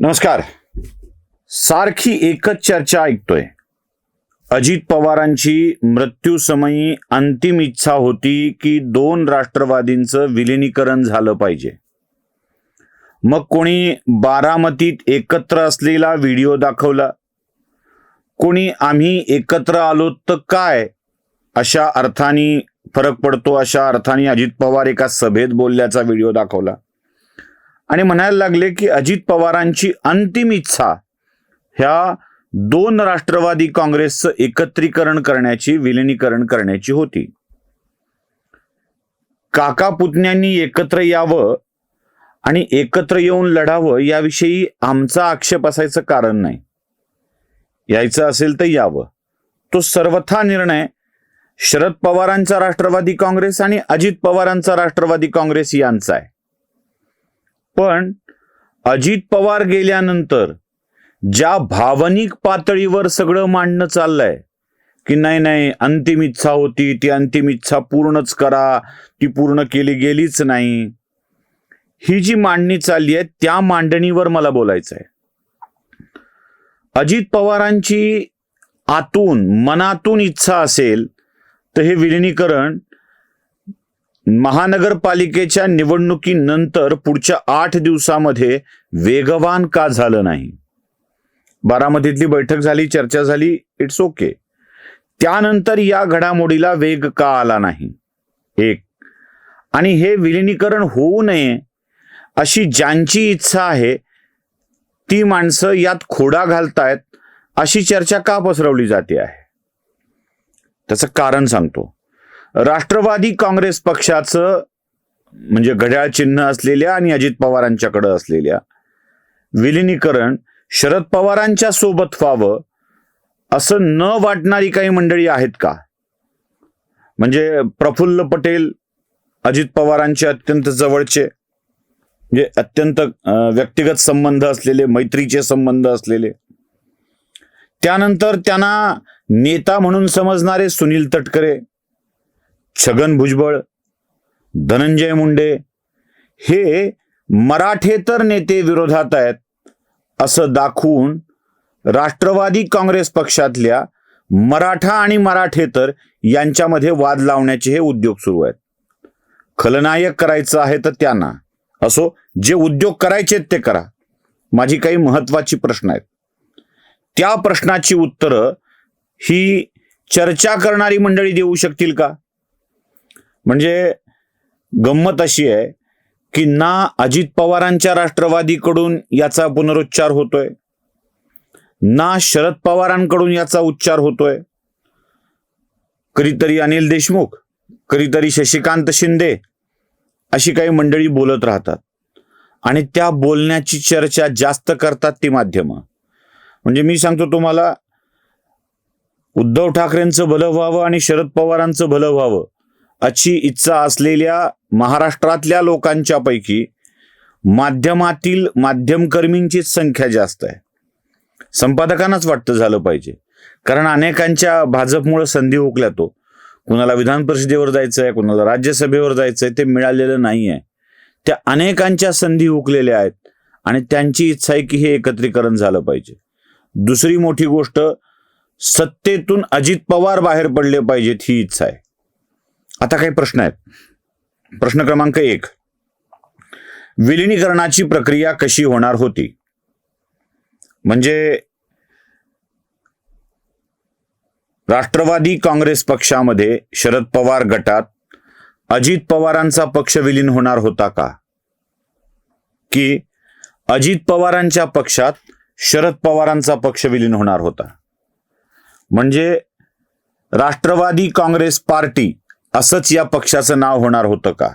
नमस्कार. सारखी एकच चर्चा ऐकतोय. अजित पवारांची मृत्यूसमयी अंतिम इच्छा होती की दोन राष्ट्रवादींचं विलिनीकरण झालं पाहिजे. मग कोणी बारामतीत एकत्र असलेला व्हिडिओ दाखवला. कोणी आम्ही एकत्र आलो तर काय? अशा अर्थाने फरक पडतो अशा अर्थाने अजित पवार एका सभेत बोलल्याचा व्हिडिओ दाखवला. आणि म्हणायला लागले की अजित पवारांची अंतिम इच्छा ह्या दोन राष्ट्रवादी काँग्रेसचं एकत्रीकरण करण्याची विलिनीकरण करण्याची होती. काका पुतण्यांनी एकत्र यावं आणि एकत्र येऊन लढावं याविषयी आमचा आक्षेप असायचं कारण नाही. यायचं असेल तर यावं. तो सर्वथा निर्णय शरद पवारांचा राष्ट्रवादी काँग्रेस आणि अजित पवारांचा राष्ट्रवादी काँग्रेस यांचा आहे. पण अजित पवार गेल्यानंतर ज्या भावनिक पातळीवर सगळं मांडणं चाललंय की नाही नाही अंतिम इच्छा होती ती अंतिम इच्छा पूर्णच करा ती पूर्ण केली गेलीच नाही. ही जी मांडणी चालली आहे त्या मांडणीवर मला बोलायचं आहे अजित पवारांची आतून मनातून इच्छा असेल तर हे विलिनीकरण महानगरपालिकेच्या निवडणुकीनंतर पुढच्या आठ दिवसामध्ये वेगवान का झालं नाही? बारामतीतली बैठक झाली चर्चा झाली इट्स ओके त्यानंतर या घडामोडीला वेग का आला नाही? एक. आणि हे विलिनीकरण होऊ नये अशी ज्यांची इच्छा आहे ती माणसं यात खोडा घालतायत अशी चर्चा का पसरवली जाते आहे? त्याचं कारण सांगतो. राष्ट्रवादी काँग्रेस पक्षाचं म्हणजे घड्याळ चिन्ह असलेल्या आणि अजित पवारांच्याकडे असलेल्या विलिनीकरण शरद पवारांच्या सोबत व्हावं असं न वाटणारी काही मंडळी आहेत का? म्हणजे प्रफुल्ल पटेल अजित पवारांचे अत्यंत जवळचे म्हणजे अत्यंत व्यक्तिगत संबंध असलेले मैत्रीचे संबंध असलेले. त्यानंतर त्यांना नेता म्हणून समजणारे सुनील तटकरे छगन भुजबळ धनंजय मुंडे हे मराठेतर नेते विरोधात आहेत असं दाखवून राष्ट्रवादी काँग्रेस पक्षातल्या मराठा आणि मराठेतर यांच्यामध्ये वाद लावण्याचे हे उद्योग सुरू आहेत. खलनायक करायचं आहे तर त्यांना. असो जे उद्योग करायचे ते करा. माझी काही महत्वाची प्रश्न आहेत. त्या प्रश्नाची उत्तरं ही चर्चा करणारी मंडळी देऊ शकतील का? म्हणजे गंमत अशी आहे की ना अजित पवारांच्या राष्ट्रवादीकडून याचा पुनरुच्चार होतोय ना शरद पवारांकडून याचा उच्चार होतोय. कधीतरी अनिल देशमुख कधीतरी शशिकांत शिंदे अशी काही मंडळी बोलत राहतात. आणि त्या बोलण्याची चर्चा जास्त करतात ती माध्यमं. म्हणजे मी सांगतो तुम्हाला उद्धव ठाकरेंचं भलं व्हावं आणि शरद पवारांचं भलं व्हावं अशी इच्छा असलेल्या महाराष्ट्रातल्या लोकांच्या पैकी माध्यमातील माध्यमकर्मींचीच संख्या जास्त आहे. संपादकांनाच वाटतं झालं पाहिजे. कारण अनेकांच्या भाजपमुळं संधी हुकल्या तो. कुणाला विधान परिषदेवर जायचं आहे कुणाला राज्यसभेवर जायचं आहे ते मिळालेलं नाही आहे त्या अनेकांच्या संधी हुकलेल्या आहेत आणि त्यांची इच्छा आहे की हे एकत्रीकरण झालं पाहिजे. दुसरी मोठी गोष्ट सत्तेतून अजित पवार बाहेर पडले पाहिजेत ही इच्छा आहे. आता काही प्रश्न आहेत. प्रश्न क्रमांक एक. विलिनीकरणाची प्रक्रिया कशी होणार होती? म्हणजे राष्ट्रवादी काँग्रेस पक्षामध्ये शरद पवार गटात अजित पवारांचा पक्ष विलीन होणार होता का? की अजित पवारांच्या पक्षात शरद पवारांचा पक्ष विलीन होणार होता? म्हणजे राष्ट्रवादी काँग्रेस पार्टी असंच या पक्षाचं नाव होणार होतं का?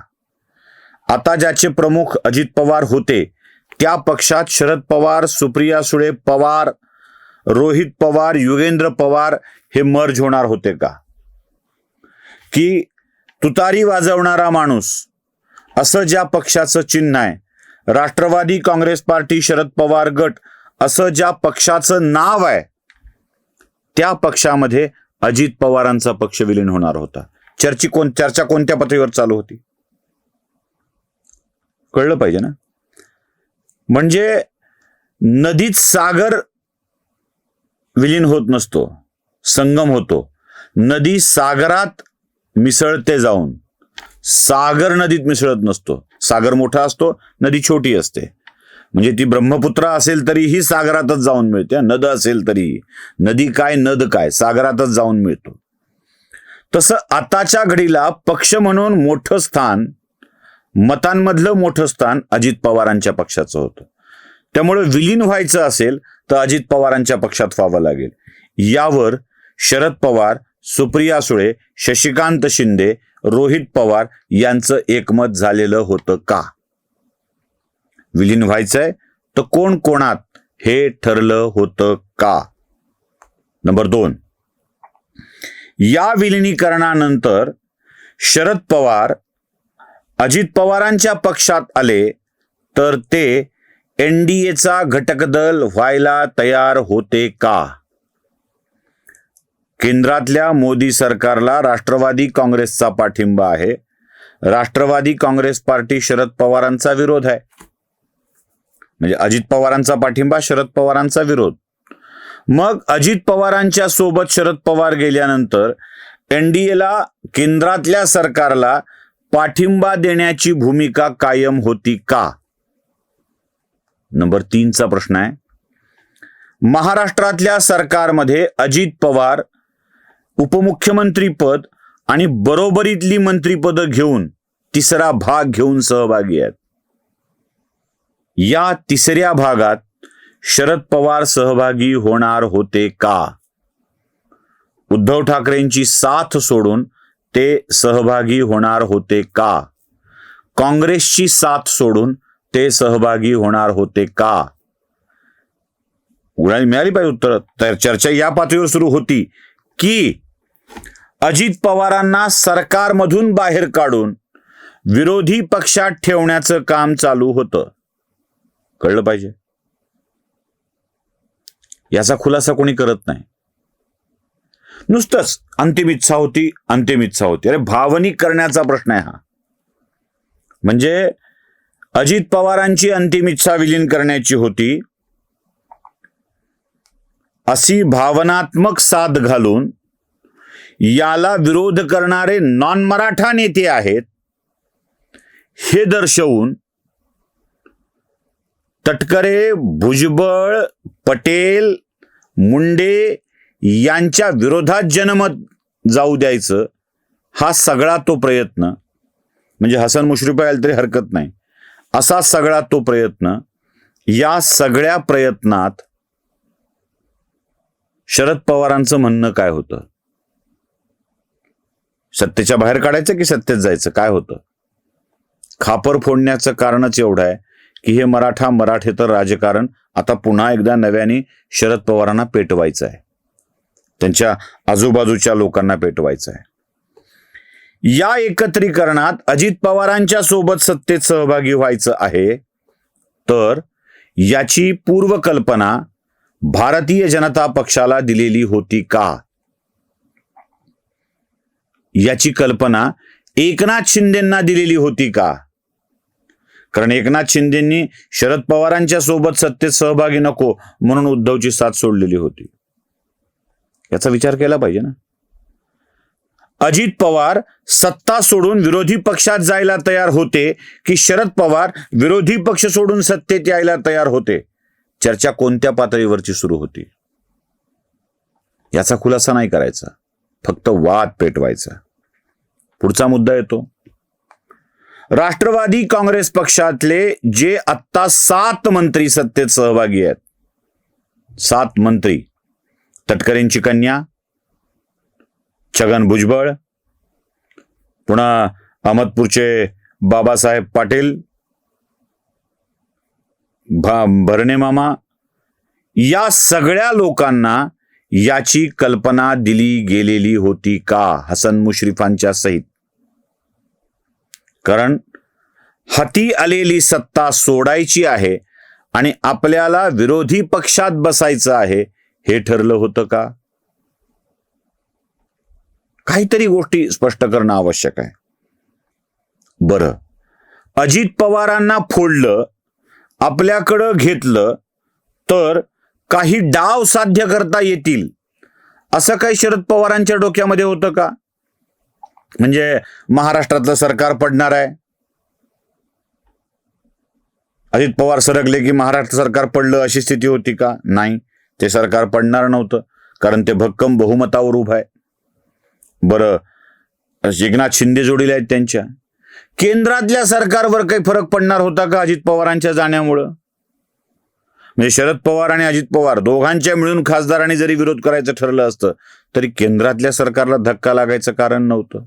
आता ज्याचे प्रमुख अजित पवार होते त्या पक्षात शरद पवार सुप्रिया सुळे पवार रोहित पवार युगेंद्र पवार हे मर्ज होणार होते का? की तुतारी वाजवणारा माणूस असं ज्या पक्षाचं चिन्ह आहे राष्ट्रवादी काँग्रेस पार्टी शरद पवार गट असं ज्या पक्षाचं नाव आहे त्या पक्षामध्ये अजित पवारांचा पक्ष विलीन होणार होता. चर्ची कोण चर्चा कोणत्या पातळीवर चालू होती? कळलं पाहिजे ना? म्हणजे नदीत सागर विलीन होत नसतो संगम होतो. नदी सागरात मिसळते जाऊन. सागर नदीत मिसळत नसतो. सागर मोठा असतो नदी छोटी असते. म्हणजे ती ब्रह्मपुत्रा असेल तरीही सागरातच जाऊन मिळते नद असेल तरीही. नदी काय नद काय सागरातच जाऊन मिळतो. तसं आताच्या घडीला पक्ष म्हणून मोठं स्थान मतांमधलं मोठं स्थान अजित पवारांच्या पक्षाचं होतं. त्यामुळे विलीन व्हायचं असेल तर अजित पवारांच्या पक्षात व्हावं लागेल. यावर शरद पवार सुप्रिया सुळे शशिकांत शिंदे रोहित पवार यांचं एकमत झालेलं होतं का? विलीन व्हायचंय तर कोण कोणात हे ठरलं होतं का? नंबर दोन. या विलिनीकरणानंतर शरद पवार अजित पवारांच्या पक्षात आले तर ते एनडीएचा घटक दल व्हायला तयार होते का? केंद्रातल्या मोदी सरकारला राष्ट्रवादी काँग्रेसचा पाठिंबा आहे. राष्ट्रवादी काँग्रेस पार्टी शरद पवारांचा विरोध आहे. म्हणजे अजित पवारांचा पाठिंबा शरद पवारांचा विरोध. मग अजित पवारांच्या सोबत शरद पवार गेल्यानंतर एनडीएला केंद्रातल्या सरकारला पाठिंबा देण्याची भूमिका कायम होती का? नंबर तीनचा प्रश्न आहे. महाराष्ट्रातल्या सरकारमध्ये अजित पवार उपमुख्यमंत्रीपद आणि बरोबरीतली मंत्रीपदं घेऊन तिसरा भाग घेऊन सहभागी आहेत. या तिसऱ्या भागात शरद पवार सहभागी होणार होते का? उद्धव ठाकरेंची साथ सोडून ते सहभागी होणार होते का? काँग्रेसची साथ सोडून ते सहभागी होणार होते का? उडाली मिळाली पाहिजे उत्तर. तर चर्चा या पातळीवर सुरू होती की अजित पवारांना सरकारमधून बाहेर काढून विरोधी पक्षात ठेवण्याचं काम चालू होतं. कळलं पाहिजे? याचा खुलासा कोणी करत नाही. नुसतंच अंतिम इच्छा होती अंतिम इच्छा होती. अरे भावनिक करण्याचा प्रश्न आहे हा. म्हणजे अजित पवारांची अंतिम इच्छा विलीन करण्याची होती. अशी भावनात्मक साथ घालून याला विरोध करणारे नॉन मराठा नेते आहेत. हे दर्शवून तटकरे भुजबळ पटेल मुंडे यांच्या विरोधात जनमत जाऊ द्यायचं हा सगळा तो प्रयत्न. म्हणजे हसन मुश्रीफ यायला तरी हरकत नाही. असा सगळा तो प्रयत्न या सगळ्या प्रयत्नात शरद पवारांचं म्हणणं काय होतं? सत्तेच्या बाहेर काढायचं की सत्तेत जायचं? काय होतं? खापर फोडण्याचं कारणच एवढं आहे. की हे मराठा मराठेतर राजकारण आता पुन्हा एकदा नव्याने शरद पवारांना पेटवायचं आहे. त्यांच्या आजूबाजूच्या लोकांना पेटवायचं आहे. या एकत्रीकरणात अजित पवारांच्या सोबत सत्तेत सहभागी व्हायचं आहे तर याची पूर्वकल्पना भारतीय जनता पक्षाला दिलेली होती का? याची कल्पना एकनाथ शिंदेंना दिलेली होती का? कारण एकनाथ शिंदेंनी शरद पवारांच्या सोबत सत्तेत सहभागी नको म्हणून उद्धवची साथ सोडलेली होती. याचा विचार केला पाहिजे ना. अजित पवार सत्ता सोडून विरोधी पक्षात जायला तयार होते की शरद पवार विरोधी पक्ष सोडून सत्तेत यायला तयार होते? चर्चा कोणत्या पातळीवरची सुरू होती? याचा खुलासा नाही करायचा. फक्त वाद पेटवायचा. पुढचा मुद्दा येतो. राष्ट्रवादी काँग्रेस पक्षातले जे आत्ता सात मंत्री सत्तेत सहभागी आहेत. सात मंत्री. तटकरेंची कन्या छगन भुजबळ पुन्हा अहमदपूरचे बाबासाहेब पाटील भरणे मामा या सगळ्या लोकांना याची कल्पना दिली गेलेली होती का? हसन मुश्रीफांच्या सहित. कारण हाती आलेली सत्ता सोडायची आहे आणि आपल्याला विरोधी पक्षात बसायचं आहे हे ठरलं होतं का? काहीतरी गोष्टी स्पष्ट करणं आवश्यक आहे. बरं. अजित पवारांना फोडलं आपल्याकडं घेतलं तर काही डाव साध्य करता येतील असं काही शरद पवारांच्या डोक्यामध्ये होतं का? म्हणजे महाराष्ट्रातलं सरकार पडणार आहे? अजित पवार सरकले की महाराष्ट्र सरकार पडलं अशी स्थिती होती का? नाही. ते सरकार पडणार नव्हतं कारण ते भक्कम बहुमतावर उभं आहे. बरं एकनाथ शिंदे जोडीला आहेत त्यांच्या. केंद्रातल्या सरकारवर काही फरक पडणार होता का अजित पवारांच्या जाण्यामुळं? म्हणजे शरद पवार आणि अजित पवार दोघांच्या मिळून खासदारांनी जरी विरोध करायचं ठरलं असतं तरी केंद्रातल्या सरकारला धक्का लागायचं कारण नव्हतं.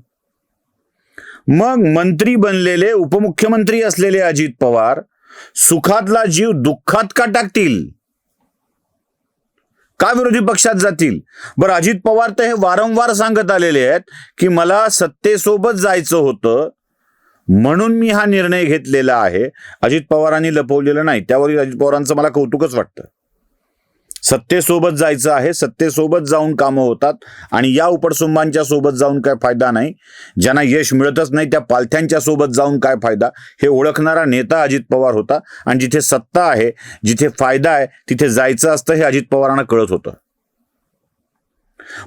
मग मंत्री बनलेले उपमुख्यमंत्री असलेले अजित पवार सुखातला जीव दुःखात का टाकतील? का विरोधी पक्षात जातील? बरं अजित पवार तर हे वारंवार सांगत आलेले आहेत की मला सत्तेसोबत जायचं होतं म्हणून मी हा निर्णय घेतलेला आहे. अजित पवारांनी लपवलेलं नाही. त्यावरील अजित पवारांचं मला कौतुकच वाटतं. सत्तेसोबत जायचं आहे सत्तेसोबत जाऊन कामं होतात आणि या उपडसुंबांच्या सोबत जाऊन काय फायदा नाही. ज्यांना यश मिळतच नाही त्या पालथ्यांच्या सोबत जाऊन काय फायदा? हे ओळखणारा नेता अजित पवार होता आणि जिथे सत्ता आहे जिथे फायदा आहे तिथे जायचं असतं हे अजित पवारांना कळत होतं.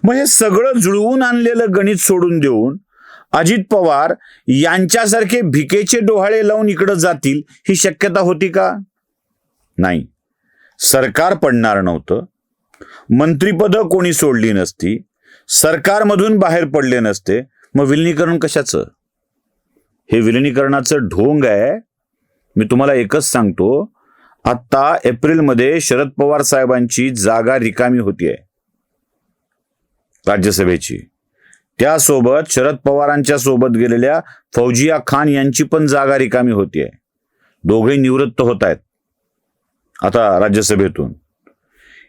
मग हे सगळं जुळवून आणलेलं गणित सोडून देऊन अजित पवार यांच्यासारखे भिकेचे डोहाळे लावून इकडं जातील ही शक्यता होती का? नाही. सरकार पडणार नव्हतं. मंत्रीपदं कोणी सोडली नसती. सरकारमधून बाहेर पडले नसते. मग विलिनीकरण कशाचं? हे विलिनीकरणाचं ढोंग आहे. मी तुम्हाला एकच सांगतो. आत्ता एप्रिलमध्ये शरद पवार साहेबांची जागा रिकामी होतीये. राज्यसभेची. त्यासोबत शरद पवारांच्या सोबत गेलेल्या फौजिया खान यांची पण जागा रिकामी होतीये. दोघे निवृत्त होत आहेत. आता राज्यसभेतून.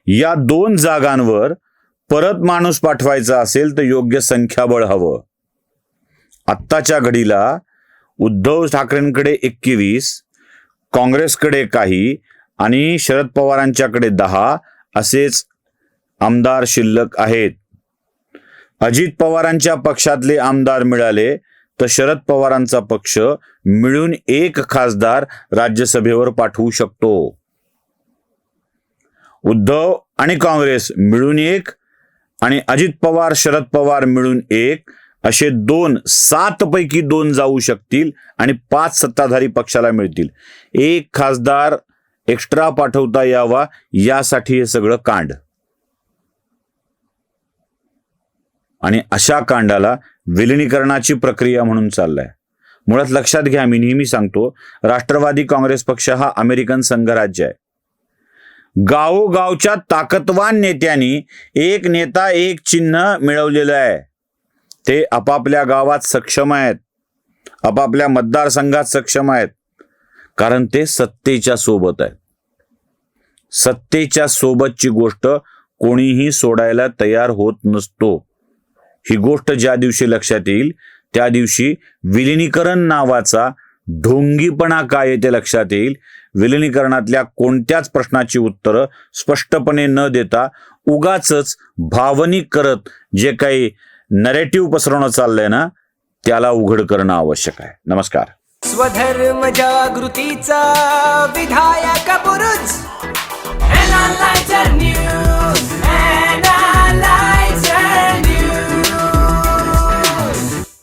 या दोन जागांवर परत माणूस पाठवायचा असेल तर योग्य संख्याबळ हवं. आत्ताच्या घडीला उद्धव ठाकरेंकडे एकवीस काँग्रेसकडे काही आणि शरद पवारांच्याकडे दहा असेच आमदार शिल्लक आहेत. अजित पवारांच्या पक्षातले आमदार मिळाले तर शरद पवारांचा पक्ष मिळून एक खासदार राज्यसभेवर पाठवू शकतो. उद्धव आणि काँग्रेस मिळून एक आणि अजित पवार शरद पवार मिळून एक असे दोन सात पैकी दोन जाऊ शकतील आणि पाच सत्ताधारी पक्षाला मिळतील. एक खासदार एक्स्ट्रा पाठवता यावा यासाठी हे सगळं कांड. आणि अशा कांडाला विलिनीकरणाची प्रक्रिया म्हणून चाललाय. मुळात लक्षात घ्या मी नेहमी सांगतो राष्ट्रवादी काँग्रेस पक्ष हा अमेरिकन संघराज्य आहे. गावोगावच्या ताकदवान नेत्यांनी एक नेता एक चिन्ह मिळवलेलं आहे. ते आपापल्या गावात सक्षम आहेत. आपापल्या मतदारसंघात सक्षम आहेत. कारण ते सत्तेच्या सोबत आहेत. सत्तेच्या सोबतची गोष्ट कोणीही सोडायला तयार होत नसतो. ही गोष्ट ज्या दिवशी लक्षात येईल त्या दिवशी विलिनीकरण नावाचा ढोंगीपणा काय ते लक्षात येईल. विलिनीकरणातल्या कोणत्याच प्रश्नाची उत्तरं स्पष्टपणे न देता उगाच भावनिक करत जे काही नरेटिव्ह पसरवणं चाललंय ना त्याला उघड करणं आवश्यक आहे. नमस्कार. स्वधर्म जागृतीचा विधायक